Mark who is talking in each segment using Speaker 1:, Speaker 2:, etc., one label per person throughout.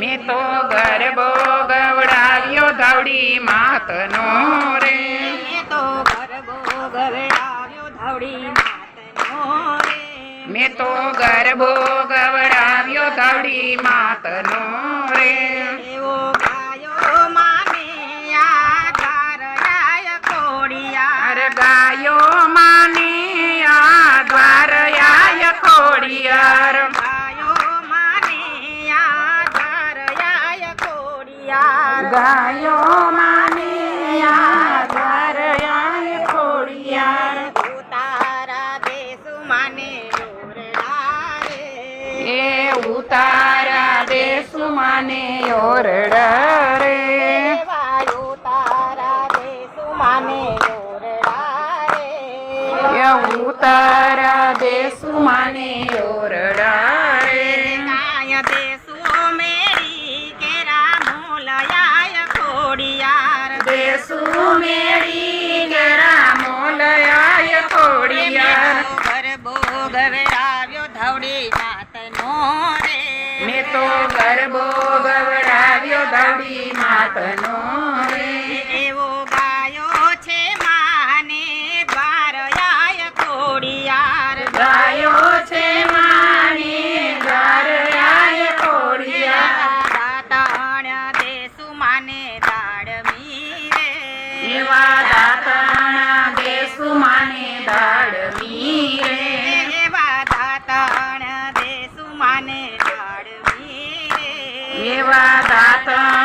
Speaker 1: મેં તો ગરબો ગવડાવ્યો ધવડી માતનો રે.
Speaker 2: મેં તો ગરબો ગવડાવ્યો ધવડી માતનો રે.
Speaker 1: મેં તો ગરબો ગવડાવ્યો ધવડી માતનો રે.
Speaker 2: ગાયો માને આ
Speaker 1: દ્વાર આય ખોડિયાર.
Speaker 2: ઉતારા દેસુ માને ઓરડા રે
Speaker 1: એ ઉતારા દેસુ માને ઓરડા રે
Speaker 2: ઉતારા દેસુ માને ઓરડા રે
Speaker 1: એ ઉતારા મેળી ગરા મોલયાય ખોડિયાર
Speaker 2: ગરબો ગવડાવ્યો ધવડી નાતનો રે.
Speaker 1: મેં તો ગરબો ગવડાવ્યો ધવડી માતનો દેસુ માને દાડમી રે
Speaker 2: એવા દાતાણ દે સુમાને દાડમી રે
Speaker 1: એવા દાતાણા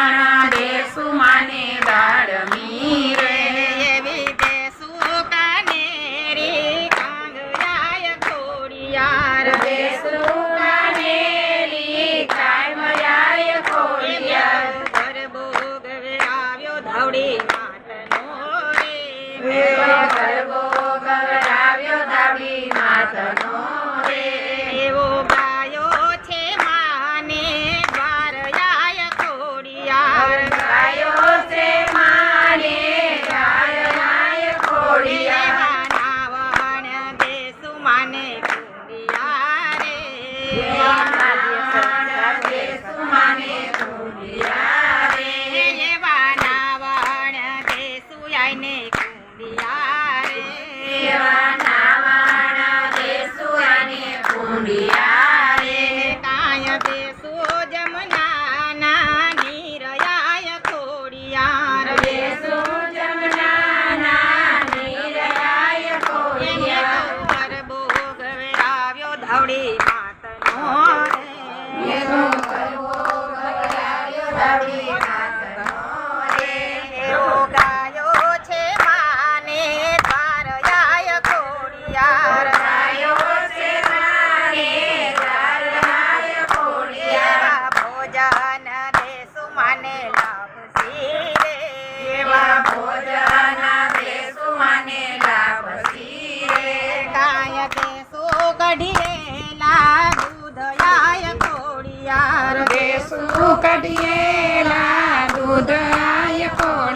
Speaker 2: ખોડિયાર
Speaker 1: દેસુ
Speaker 2: કઢિયેલા
Speaker 1: દૂધ આય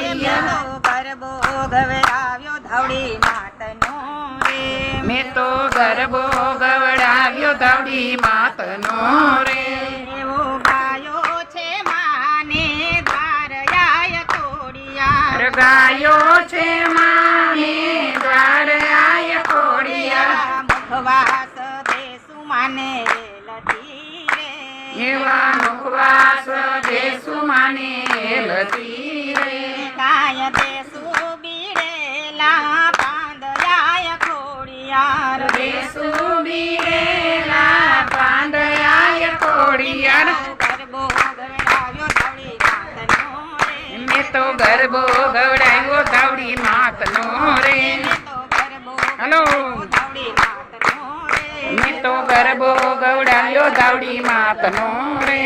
Speaker 2: એમનો ગરબો ગવડાવ્યો ધવડી માતનો રે.
Speaker 1: મેં તો ગરબો ગવડાવ્યો ધવડી માતનો રે.
Speaker 2: એવો ગાયો છે માને દ્વારયાય ખોડિયાર
Speaker 1: ગાયો છે માને દ્વાર આય ખોડિયાર
Speaker 2: મુખવાસ દેશુ માને
Speaker 1: એવા મુખવાસ દેસુ માને લતી રે.
Speaker 2: કાય દેશુ બીડેલા પાંદયાય ખોડિયાર.
Speaker 1: દેસુ બીરેલા પાંદયાય ખોડિયાર.
Speaker 2: ગરબો ગવડાવ્યો ધવડી માતનો રે.
Speaker 1: મેં તો ગરબો ગવડાવ્યો ધવડી માતનો રે. હલો. મેં તો ગરબો ધવડી માતનો રે.